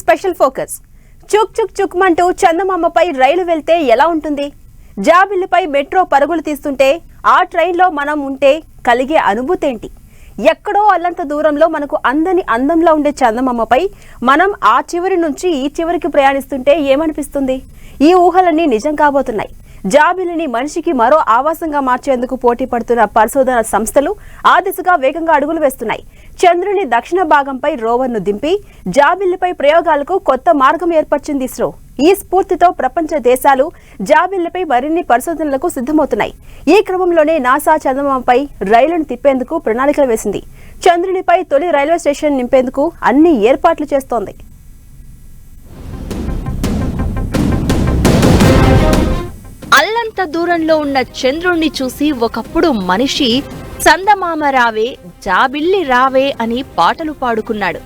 Special focus. చుక్ చుక్ చుక్మంటూ చందమామపై రైలు వెళ్తే ఎలా ఉంటుంది? జాబిల్లిపై మెట్రో పరుగులు తీస్తుంటే ఆ ట్రైన్లో మనం ఉంటే కలిగే అనుభూతి ఏంటి ఎక్కడో అల్లంత దూరంలో మనకు అందని అందంలో ఉండే చందమామపై మనం ఆ చివరి నుంచి ఈ చివరికి ప్రయాణిస్తుంటే ఏమనిపిస్తుంది? ఈ ఊహలన్నీ నిజం కాబోతున్నాయి. జాబిలిని మనిషికి మరో ఆవాసంగా మార్చేందుకు పోటీ పడుతున్న పరిశోధన సంస్థలు ఆ దిశగా వేగంగా అడుగులు వేస్తున్నాయి. చంద్రుని దక్షిణ భాగంపై రోవర్ను దింపి జాబిల్లిపై ప్రయోగాలకు కొత్త మార్గం ఏర్పరిచింది ఇస్రో. ఈ స్ఫూర్తితో ప్రపంచ దేశాలు జాబిల్లిపై మరిన్ని పరిశోధనలకు సిద్ధమవుతున్నాయి. ఈ క్రమంలోనే నాసా చంద్రమాపై రైలును తిప్పేందుకు ప్రణాళికలు వేసింది. చంద్రునిపై తొలి రైల్వే స్టేషన్ నింపేందుకు అన్ని ఏర్పాట్లు చేస్తోంది. అల్లంత దూరంలో ఉన్న చంద్రుణ్ణి చూసి ఒకప్పుడు మనిషి చందమామ రావే జాబిల్లి రావే అని పాటలు పాడుకున్నాడు.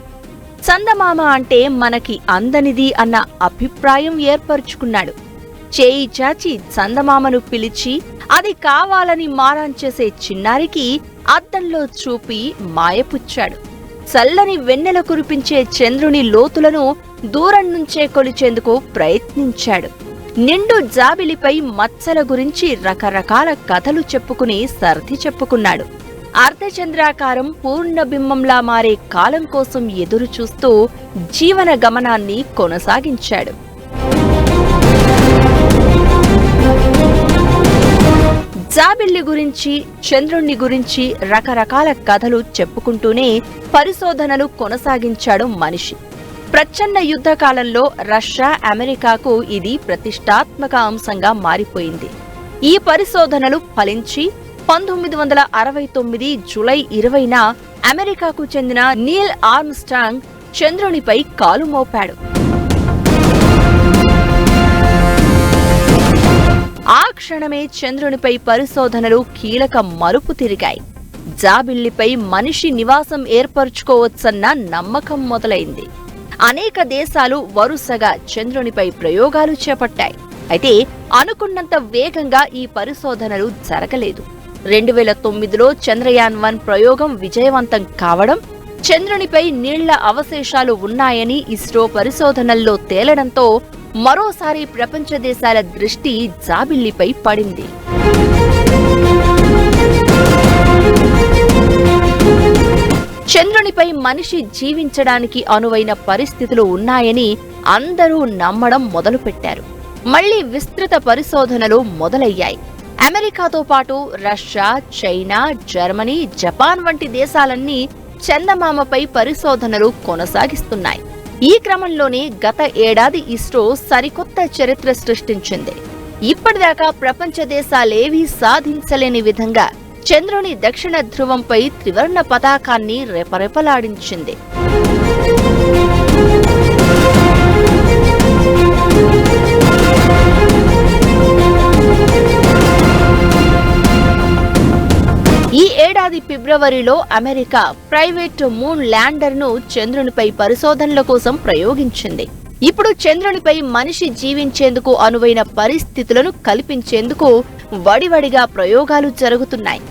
చందమామ అంటే మనకి అందనిది అన్న అభిప్రాయం ఏర్పరుచుకున్నాడు. చేయి చాచి చందమామను పిలిచి అది కావాలని మారాన్ చేసే చిన్నారికి అద్దంలో చూపి మాయపుచ్చాడు. చల్లని వెన్నెల కురిపించే చంద్రుని లోతులను దూరం నుంచే కొలిచేందుకు ప్రయత్నించాడు. నిండు జాబిలిపై మచ్చల గురించి రకరకాల కథలు చెప్పుకుని సర్ది చెప్పుకున్నాడు. అర్ధచంద్రాకారం పూర్ణబింబంలా మారే కాలం కోసం ఎదురు చూస్తూ జీవన గమనాన్ని కొనసాగించాడు. జాబిల్లి గురించి చంద్రుణ్ణి గురించి రకరకాల కథలు చెప్పుకుంటూనే పరిశోధనలు కొనసాగించాడు మనిషి. ప్రచ్ఛన్న యుద్ధ కాలంలో రష్యా అమెరికాకు ఇది ప్రతిష్టాత్మక అంశంగా మారిపోయింది. ఈ పరిశోధనలు ఫలించి పంతొమ్మిది వందల అరవై తొమ్మిది జులై ఇరవైన అమెరికాకు చెందిన నీల్ ఆర్మ్స్టాంగ్ చంద్రునిపై కాలు మోపాడు. ఆ క్షణమే చంద్రునిపై పరిశోధనలు కీలక మలుపు తిరిగాయి. జాబిల్లిపై మనిషి నివాసం ఏర్పరచుకోవచ్చన్న నమ్మకం మొదలైంది. అనేక దేశాలు వరుసగా చంద్రునిపై ప్రయోగాలు చేపట్టాయి. అయితే అనుకున్నంత వేగంగా ఈ పరిశోధనలు జరగలేదు. రెండు వేల తొమ్మిదిలో చంద్రయాన్ వన్ ప్రయోగం విజయవంతం కావడం చంద్రునిపై నీళ్ళ అవశేషాలు ఉన్నాయని ఇస్రో పరిశోధనల్లో తేలడంతో మరోసారి ప్రపంచ దేశాల దృష్టి జాబిల్లిపై పడింది. చంద్రునిపై మనిషి జీవించడానికి అనువైన పరిస్థితులు ఉన్నాయని అందరూ నమ్మడం మొదలుపెట్టారు. మళ్ళీ విస్తృత పరిశోధనలు మొదలయ్యాయి. అమెరికాతో పాటు రష్యా చైనా జర్మనీ జపాన్ వంటి దేశాలన్నీ చందమామపై పరిశోధనలు కొనసాగిస్తున్నాయి. ఈ క్రమంలోనే గత ఏడాది ఇస్రో సరికొత్త చరిత్ర సృష్టించింది. ఇప్పటిదాకా ప్రపంచ దేశాలేవీ సాధించలేని విధంగా చంద్రుని దక్షిణ ధ్రువంపై త్రివర్ణ పతాకాన్ని రెపరెపలాడించింది. ఈ ఏడాది ఫిబ్రవరిలో అమెరికా ప్రైవేట్ మూన్ ల్యాండర్ను చంద్రునిపై పరిశోధనల కోసం ప్రయోగించింది. ఇప్పుడు చంద్రునిపై మనిషి జీవించేందుకు అనువైన పరిస్థితులను కల్పించేందుకు వడివడిగా ప్రయోగాలు జరుగుతున్నాయి.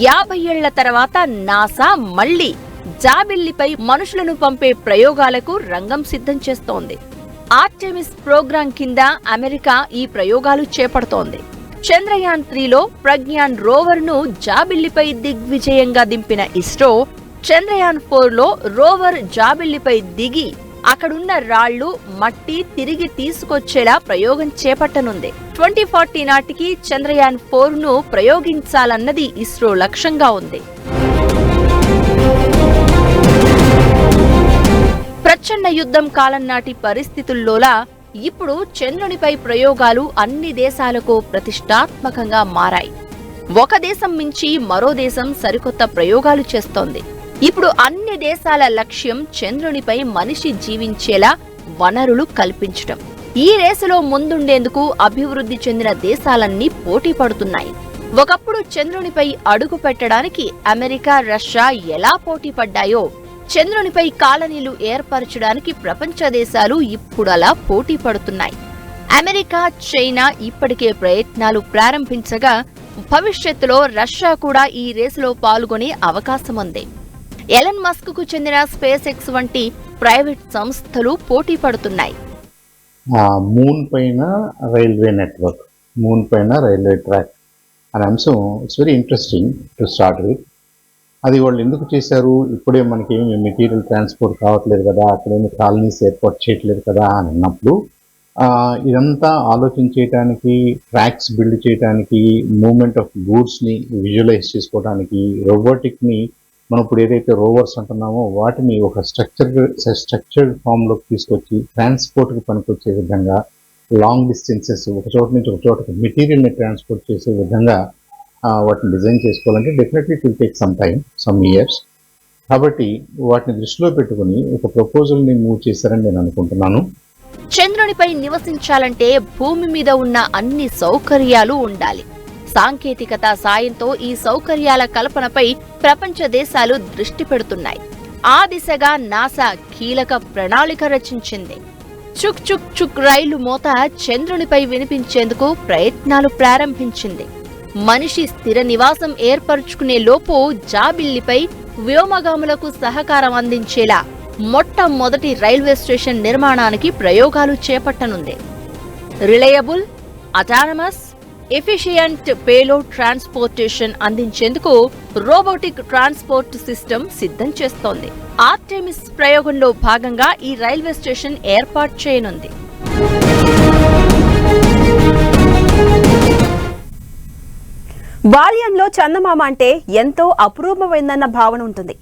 యాభై ఏళ్ళ తర్వాత నాసా మళ్ళీ జాబిల్లిపై మనుషులను పంపే ప్రయోగాలకు రంగం సిద్ధం చేస్తోంది. ఆర్టెమిస్ ప్రోగ్రాం కింద అమెరికా ఈ ప్రయోగాలు చేపడుతోంది. చంద్రయాన్ త్రీలో ప్రజ్ఞాన్ రోవర్ను జాబిల్లిపై దిగ్విజయంగా దింపిన ఇస్రో చంద్రయాన్ ఫోర్లో రోవర్ జాబిల్లిపై దిగి అక్కడున్న రాళ్ళు మట్టి తిరిగి తీసుకొచ్చేలా ప్రయోగం చేపట్టనుంది. ట్వంటీ ఫార్టీ నాటికి చంద్రయాన్ ఫోర్ను ప్రయోగించాలన్నది ఇస్రో లక్ష్యంగా ఉంది. ప్రచ్ఛన్న యుద్ధం కాలం నాటి పరిస్థితుల్లోలా ఇప్పుడు చంద్రునిపై ప్రయోగాలు అన్ని దేశాలకు ప్రతిష్టాత్మకంగా మారాయి. ఒక దేశం మించి మరో దేశం సరికొత్త ప్రయోగాలు చేస్తోంది. ఇప్పుడు అన్ని దేశాల లక్ష్యం చంద్రునిపై మనిషి జీవించేలా వనరులు కల్పించటం. ఈ రేసులో ముందుండేందుకు అభివృద్ధి చెందిన దేశాలన్నీ పోటీ పడుతున్నాయి. ఒకప్పుడు చంద్రునిపై అడుగు పెట్టడానికి అమెరికా రష్యా ఎలా పోటీ పడ్డాయో చంద్రునిపై కాలనీలు ఏర్పరచడానికి ప్రపంచ దేశాలు ఇప్పుడలా పోటీ పడుతున్నాయి. అమెరికా చైనా ఇప్పటికే ప్రయత్నాలు ప్రారంభించగా భవిష్యత్తులో రష్యా కూడా ఈ రేసులో పాల్గొనే అవకాశం ఉంది ఎలన్ మస్క్కు చెందిన స్పేస్ ఎక్స్ వంటి ప్రైవేట్ సంస్థలు పోటీ పడుతున్నాయి. మూన్ పైన రైల్వే నెట్వర్క్ మూన్ పైన రైల్వే ట్రాక్ అనే అంశం. It's very interesting to start with అది వాళ్ళు ఎందుకు చేశారు? ఇప్పుడే మనకి ఏమి మెటీరియల్ ట్రాన్స్పోర్ట్ కావట్లేదు కదా అక్కడేమి కాలనీస్ ఏర్పాటు చేయట్లేదు కదా అని అన్నప్పుడు ఇదంతా ఆలోచన చేయడానికి ట్రాక్స్ బిల్డ్ చేయడానికి మూమెంట్ ఆఫ్ గూడ్స్ని విజువలైజ్ చేసుకోవడానికి రోబోటిక్ని మనం ఇప్పుడు ఏదైతే రోవర్స్ అంటున్నామో వాటిని ఒక స్ట్రక్చర్ స్ట్రక్చర్డ్ ఫామ్లోకి తీసుకొచ్చి ట్రాన్స్పోర్ట్కి పనికొచ్చే విధంగా లాంగ్ డిస్టెన్సెస్ ఒక చోట నుంచి ఒక చోటకి మెటీరియల్ని ట్రాన్స్పోర్ట్ చేసే విధంగా వాటిని డిజైన్ చేసుకోవాలంటే definitely it will take some time some years కాబట్టి వాటిని దృష్టిలో పెట్టుకుని ఒక ప్రపోజల్ని మూవ్ చేశారని నేను అనుకుంటున్నాను. చంద్రునిపై నివసించాలంటే భూమి మీద ఉన్న అన్ని సౌకర్యాలు ఉండాలి. సాంకేతికత సాయంతో ఈ సౌకర్యాల కల్పనపై ప్రపంచ దేశాలు దృష్టి పెడుతున్నాయి. ఆ దిశగా నాసా కీలక ప్రణాళిక రచించింది. చుక్ చుక్ చుక్ రైలు మోత చంద్రునిపై వినిపించేందుకు ప్రయత్నాలు ప్రారంభించింది. మనిషి స్థిర నివాసం ఏర్పరుచుకునే లోపు జాబిల్లిపై వ్యోమగాములకు సహకారం అందించేలా మొట్టమొదటి రైల్వే స్టేషన్ నిర్మాణానికి ప్రయోగాలు చేపట్టనుంది. Reliable autonomous efficient payload transportation అందించేందుకు రోబోటిక్ ట్రాన్స్పోర్ట్ సిస్టమ్ సిద్ధం చేస్తోంది. ఆర్టెమిస్ ప్రయోగంలో భాగంగా ఈ రైల్వే స్టేషన్ ఏర్పాటు చేయనుంది. బాల్యంలో చందమామ అంటే ఎంతో అపురూపమైందన్న భావన ఉంటుంది.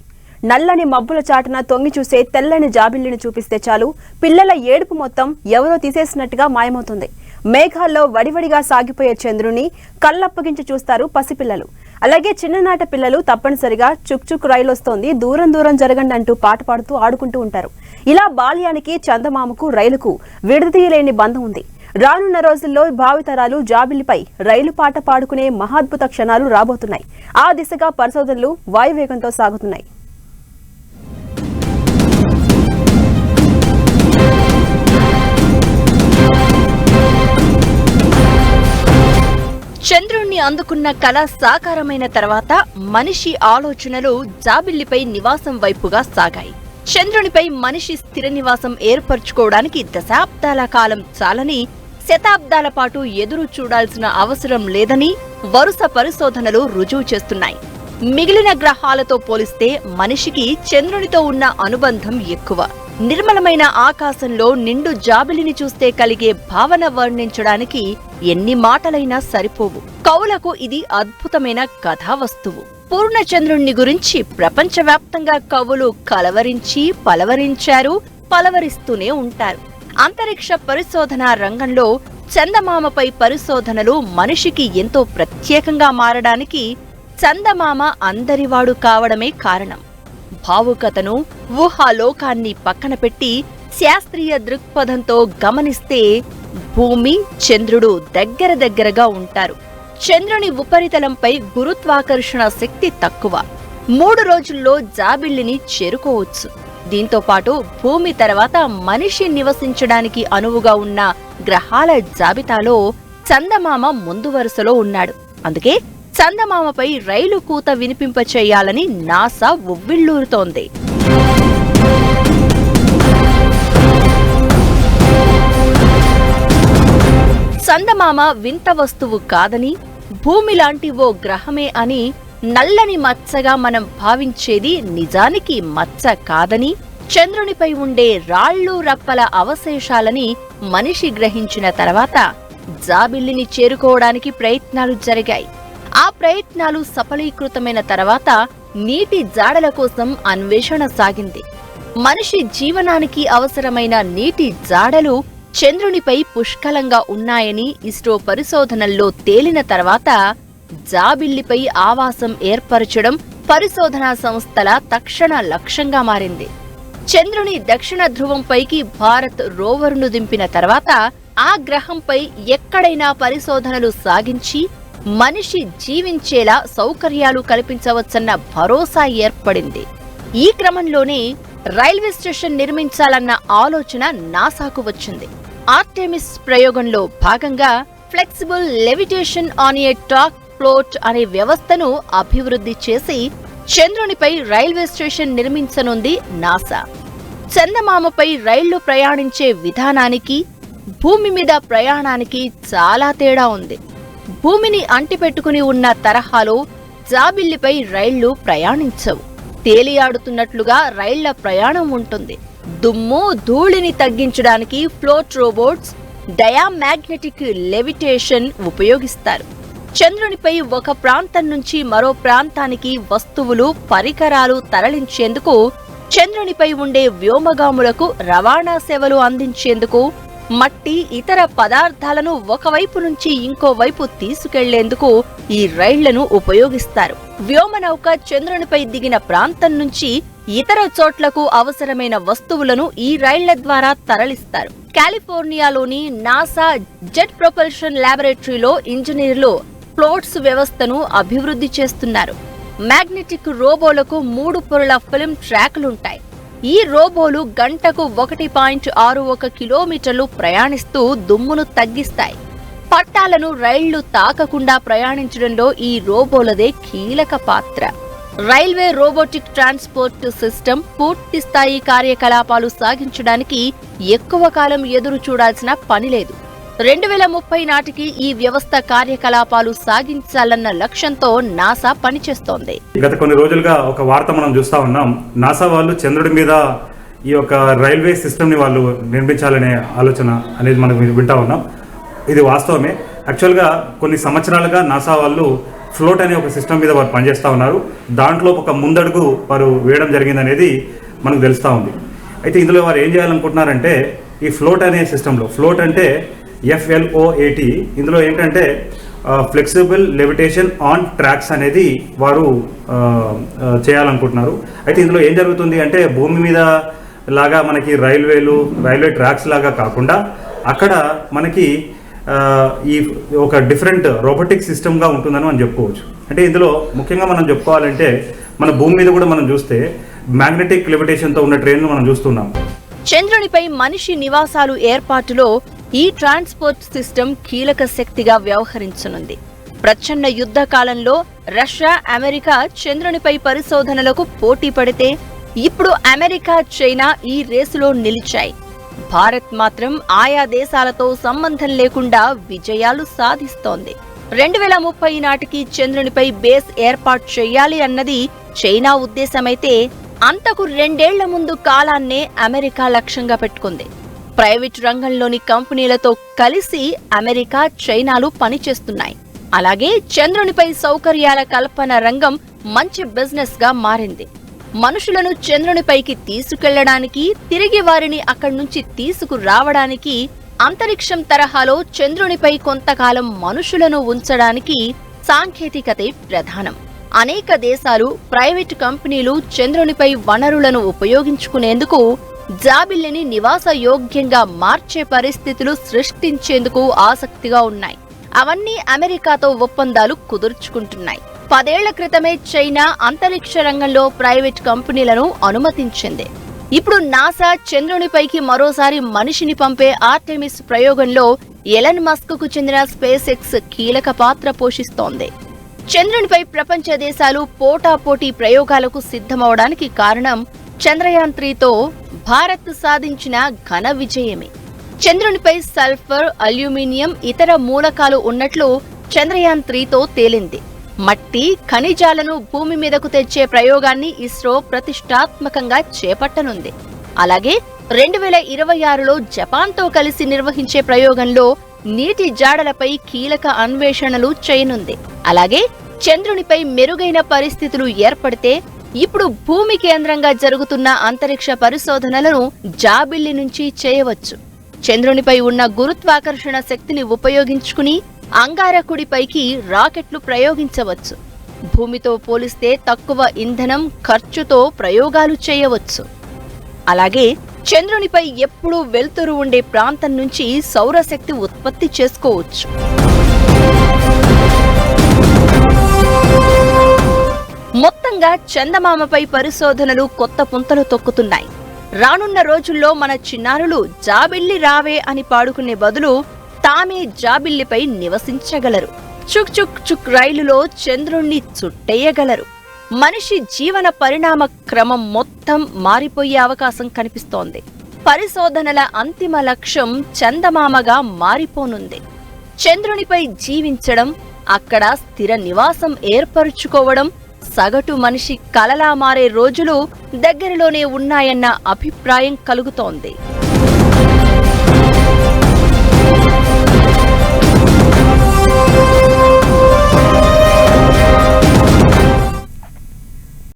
నల్లని మబ్బుల చాటున తొంగి చూసే తెల్లని జాబిల్లిని చూపిస్తే చాలు పిల్లల ఏడుపు మొత్తం ఎవరో తీసేసినట్టుగా మాయమవుతుంది. మేఘాల్లో వడివడిగా సాగిపోయే చంద్రుని కళ్ళప్పగించి చూస్తారు పసిపిల్లలు. అలాగే చిన్ననాట పిల్లలు తప్పనిసరిగా చుక్ చుక్ రైలు వస్తోంది. దూరం దూరం జరగండి అంటూ పాట పాడుతూ ఆడుకుంటూ ఉంటారు. ఇలా బాల్యానికి చందమామకు రైలుకు విడదీయలేని బంధం ఉంది. రానున్న రోజుల్లో భావితరాలు జాబిలిపై రైలు పాట పాడుకునే మహాద్భుత క్షణాలు రాబోతున్నాయి. ఆ దిశగా పరిశోధనలు వాయువేగంతో సాగుతున్నాయి. చంద్రుణ్ణి అందుకున్న కళ సాకారమైన తర్వాత మనిషి ఆలోచనలు జాబిల్లిపై నివాసం వైపుగా సాగాయి. చంద్రునిపై మనిషి స్థిర నివాసం ఏర్పరచుకోవడానికి దశాబ్దాల కాలం చాలని శతాబ్దాల పాటు ఎదురు చూడాల్సిన అవసరం లేదని వరుస పరిశోధనలు రుజువు చేస్తున్నాయి. మిగిలిన గ్రహాలతో పోలిస్తే మనిషికి చంద్రునితో ఉన్న అనుబంధం ఎక్కువ. నిర్మలమైన ఆకాశంలో నిండు జాబిలిని చూస్తే కలిగే భావన వర్ణించడానికి ఎన్ని మాటలైనా సరిపోవు. కవులకు ఇది అద్భుతమైన కథావస్తువు. పూర్ణచంద్రుణ్ణి గురించి ప్రపంచవ్యాప్తంగా కవులు కలవరించి పలవరించారు పలవరిస్తూనే ఉంటారు. అంతరిక్ష పరిశోధన రంగంలో చందమామపై పరిశోధనలు మనిషికి ఎంతో ప్రత్యేకంగా మారడానికి చందమామ అందరివాడు కావడమే కారణం. భావుకతను ఊహాలోకాన్ని పక్కన పెట్టి శాస్త్రీయ దృక్పథంతో గమనిస్తే భూమి చంద్రుడు దగ్గర దగ్గరగా ఉంటారు. చంద్రుని ఉపరితలంపై గురుత్వాకర్షణ శక్తి తక్కువ. మూడు రోజుల్లో జాబిల్లిని చేరుకోవచ్చు. దీంతో పాటు భూమి తర్వాత మనిషి నివసించడానికి అనువుగా ఉన్న గ్రహాల జాబితాలో చందమామ ముందు వరుసలో ఉన్నాడు. అందుకే చందమామపై రైలు కూత వినిపింప చేయాలని నాసా ఉవ్విళ్ళూరుతోంది చందమామ వింత వస్తువు కాదని భూమి లాంటి ఓ గ్రహమే అని నల్లని మచ్చగా మనం భావించేది నిజానికి మచ్చ కాదని చంద్రునిపై ఉండే రాళ్ళు రప్పల అవశేషాలని మనిషి గ్రహించిన తర్వాత జాబిల్లిని చేరుకోవడానికి ప్రయత్నాలు జరిగాయి. ఆ ప్రయత్నాలు సఫలీకృతమైన తర్వాత నీటి జాడల కోసం అన్వేషణ సాగింది. మనిషి జీవనానికి అవసరమైన నీటి జాడలు చంద్రునిపై పుష్కలంగా ఉన్నాయని ఇస్రో పరిశోధనల్లో తేలిన తర్వాత జాబిల్లిపై ఆవాసం ఏర్పరచడం పరిశోధనా సంస్థల తక్షణ లక్ష్యంగా మారింది. చంద్రుని దక్షిణ ధ్రువంపైకి భారత్ రోవర్ను దింపిన తర్వాత ఆ గ్రహంపై ఎక్కడైనా పరిశోధనలు సాగించి మనిషి జీవించేలా సౌకర్యాలు కల్పించవచ్చన్న భరోసా ఏర్పడింది. ఈ క్రమంలోనే రైల్వే స్టేషన్ నిర్మించాలన్న ఆలోచన నాసాకు వచ్చింది. ఆర్టెమిస్ ప్రయోగంలో భాగంగా flexible levitation on a track float అనే వ్యవస్థను అభివృద్ధి చేసి చంద్రునిపై రైల్వే స్టేషన్ నిర్మించనుంది నాసా. చందమామపై రైళ్ళు ప్రయాణించే విధానానికి భూమి మీద ప్రయాణానికి చాలా తేడా ఉంది. భూమిని అంటిపెట్టుకుని ఉన్న తరహాలో జాబిల్లిపై రైళ్ళు ప్రయాణించవు. తేలియాడుతున్నట్లుగా రైళ్ళ ప్రయాణం ఉంటుంది. దుమ్ము ధూళిని తగ్గించడానికి ఫ్లోట్ రోబోట్స్ డయామాగ్నెటిక్ లెవిటేషన్ ఉపయోగిస్తారు. చంద్రునిపై ఒక ప్రాంతం నుంచి మరో ప్రాంతానికి వస్తువులు పరికరాలు తరలించేందుకు చంద్రునిపై ఉండే వ్యోమగాములకు రవాణా సేవలు అందించేందుకు మట్టి ఇతర పదార్థాలను ఒకవైపు నుంచి ఇంకోవైపు తీసుకెళ్ళేందుకు ఈ రైళ్ళను ఉపయోగిస్తారు. వ్యోమనౌక చంద్రునిపై దిగిన ప్రాంతం నుంచి ఇతర చోట్లకు అవసరమైన వస్తువులను ఈ రైళ్ళ ద్వారా తరలిస్తారు. కాలిఫోర్నియాలోని నాసా జెట్ ప్రొపల్షన్ ల్యాబొరేటరీలో ఇంజనీర్లు ఫ్లోట్స్ వ్యవస్థను అభివృద్ధి చేస్తున్నారు. మ్యాగ్నెటిక్ రోబోలకు మూడు పొరల ఫిల్మ్ ట్రాక్లుంటాయి. ఈ రోబోలు గంటకు ఒకటి పాయింట్ ఆరు ఒక కిలోమీటర్లు ప్రయాణిస్తూ దుమ్మును తగ్గిస్తాయి. పట్టాలను రైళ్ళు తాకకుండా ప్రయాణించడంలో ఈ రోబోలదే కీలక పాత్ర. రైల్వే రోబోటిక్ ట్రాన్స్పోర్ట్ సిస్టమ్ పూర్తి స్థాయి కార్యకలాపాలు సాగించడానికి ఎక్కువ కాలం ఎదురు చూడాల్సిన పని లేదు. రెండు వేల ముప్పై నాటికి ఈ వ్యవస్థ కార్యకలాపాలు సాగించాలన్న లక్ష్యంతో నాసా పనిచేస్తోంది. గత కొన్ని రోజులుగా ఒక వార్త మనం చూస్తా ఉన్నాం. నాసా వాళ్ళు చంద్రుడి మీద ఈ యొక్క రైల్వే సిస్టమ్ని వాళ్ళు నిర్మించాలనే ఆలోచన అనేది మనం వింటా ఉన్నాం. ఇది వాస్తవమే. యాక్చువల్గా కొన్ని సంవత్సరాలుగా నాసా వాళ్ళు ఫ్లోట్ అనే ఒక సిస్టమ్ మీద వారు పనిచేస్తూ ఉన్నారు. దాంట్లో ఒక ముందడుగు వారు వేయడం జరిగింది అనేది మనకు తెలుస్తూ ఉంది. అయితే ఇందులో వారు ఏం చేయాలనుకుంటున్నారంటే ఈ ఫ్లోట్ అనే సిస్టంలో ఫ్లోట్ అంటే ఎఫ్ఎల్ఓఏటి ఇందులో ఏంటంటే ఫ్లెక్సిబుల్ లెవిటేషన్ ఆన్ ట్రాక్స్ అనేది వారు చేయాలనుకుంటున్నారు. అయితే ఇందులో ఏం జరుగుతుంది అంటే భూమి మీద లాగా మనకి రైల్వేలు రైల్వే ట్రాక్స్ లాగా కాకుండా అక్కడ మనకి ఈ ఒక డిఫరెంట్ రోబోటిక్ సిస్టమ్గా ఉంటుందని మనం చెప్పుకోవచ్చు. అంటే ఇందులో ముఖ్యంగా మనం చెప్పుకోవాలంటే మన భూమి మీద కూడా మనం చూస్తే మ్యాగ్నెటిక్ లెవిటేషన్తో ఉన్న ట్రైన్ను మనం చూస్తున్నాం. చంద్రునిపై మనిషి నివాసాలు ఏర్పాటులో ఈ ట్రాన్స్పోర్ట్ సిస్టమ్ కీలక శక్తిగా వ్యవహరించనుంది. ప్రచ్ఛన్న యుద్ధ కాలంలో రష్యా అమెరికా చంద్రునిపై పరిశోధనలకు పోటీ పడితే ఇప్పుడు అమెరికా చైనా ఈ రేసులో నిలిచాయి. భారత్ మాత్రం ఆయా దేశాలతో సంబంధం లేకుండా విజయాలు సాధిస్తోంది. రెండు వేల ముప్పై నాటికి చంద్రునిపై బేస్ ఏర్పాటు చేయాలి అన్నది చైనా ఉద్దేశమైతే అంతకు రెండేళ్ళ ముందు కాలాన్నే అమెరికా లక్ష్యంగా పెట్టుకుంది. ప్రైవేట్ రంగంలోని కంపెనీలతో కలిసి అమెరికా చైనాలు పనిచేస్తున్నాయి. అలాగే చంద్రునిపై సౌకర్యాల కల్పన రంగం మంచి బిజినెస్గా మారింది. మనుషులను చంద్రునిపైకి తీసుకెళ్ళడానికి తిరిగి వారిని అక్కడి నుంచి తీసుకురావడానికి అంతరిక్షం తరహాలో చంద్రునిపై కొంతకాలం మనుషులను ఉంచడానికి సాంకేతికతే ప్రధానం. అనేక దేశాలు ప్రైవేటు కంపెనీలు చంద్రునిపై వనరులను ఉపయోగించుకునేందుకు జాబిల్లిని నివాస యోగ్యంగా మార్చే పరిస్థితులు సృష్టించేందుకు ఆసక్తిగా ఉన్నాయి. అవన్నీ అమెరికాతో ఒప్పందాలు కుదుర్చుకుంటున్నాయి. పదేళ్ళ క్రితమే చైనా అంతరిక్ష రంగంలో ప్రైవేట్ కంపెనీలను అనుమతించింది. ఇప్పుడు నాసా చంద్రునిపైకి మరోసారి మనిషిని పంపే ఆర్టెమిస్ ప్రయోగంలో ఎలన్ మస్క్కు చెందిన స్పేస్ ఎక్స్ కీలక పాత్ర పోషిస్తోంది. చంద్రునిపై ప్రపంచ దేశాలు పోటాపోటీ ప్రయోగాలకు సిద్ధమవడానికి కారణం చంద్రయాన్ త్రీతో భారత్ సాధించిన ఘన విజయమే. చంద్రునిపై సల్ఫర్ అల్యూమినియం ఇతర మూలకాలు ఉన్నట్లు చంద్రయాన్ త్రీతో తేలింది. మట్టి ఖనిజాలను భూమి మీదకు తెచ్చే ప్రయోగాన్ని ఇస్రో ప్రతిష్టాత్మకంగా చేపట్టనుంది. అలాగే రెండు వేల ఇరవై ఆరులో జపాన్తో కలిసి నిర్వహించే ప్రయోగంలో నీటి జాడలపై కీలక అన్వేషణలు చేయనుంది. అలాగే చంద్రునిపై మెరుగైన పరిస్థితులు ఏర్పడితే ఇప్పుడు భూమి కేంద్రంగా జరుగుతున్న అంతరిక్ష పరిశోధనలను జాబిల్లి నుంచి చేయవచ్చు. చంద్రునిపై ఉన్న గురుత్వాకర్షణ శక్తిని ఉపయోగించుకుని అంగారకుడిపైకి రాకెట్లు ప్రయోగించవచ్చు. భూమితో పోలిస్తే తక్కువ ఇంధనం ఖర్చుతో ప్రయోగాలు చేయవచ్చు. అలాగే చంద్రునిపై ఎప్పుడూ వెలుతురు ఉండే ప్రాంతం నుంచి సౌరశక్తి ఉత్పత్తి చేసుకోవచ్చు. మొత్తంగా చందమామపై పరిశోధనలు కొత్త పుంతలు తొక్కుతున్నాయి. రానున్న రోజుల్లో మన చిన్నారులు జాబిల్లి రావే అని పాడుకునే బదులు తామే జాబిల్లిపై నివసించగలరు. చుక్ చుక్ చుక్ రైలులో చంద్రుణ్ణి చుట్టేయగలరు. మనిషి జీవన పరిణామ క్రమం మొత్తం మారిపోయే అవకాశం కనిపిస్తోంది. పరిశోధనల అంతిమ లక్ష్యం చందమామగా మారిపోనుంది. చంద్రునిపై జీవించడం అక్కడ స్థిర నివాసం ఏర్పరుచుకోవడం సగటు మనిషి కలలా మారే రోజులు దగ్గరలోనే ఉన్నాయన్న అభిప్రాయం కలుగుతోంది.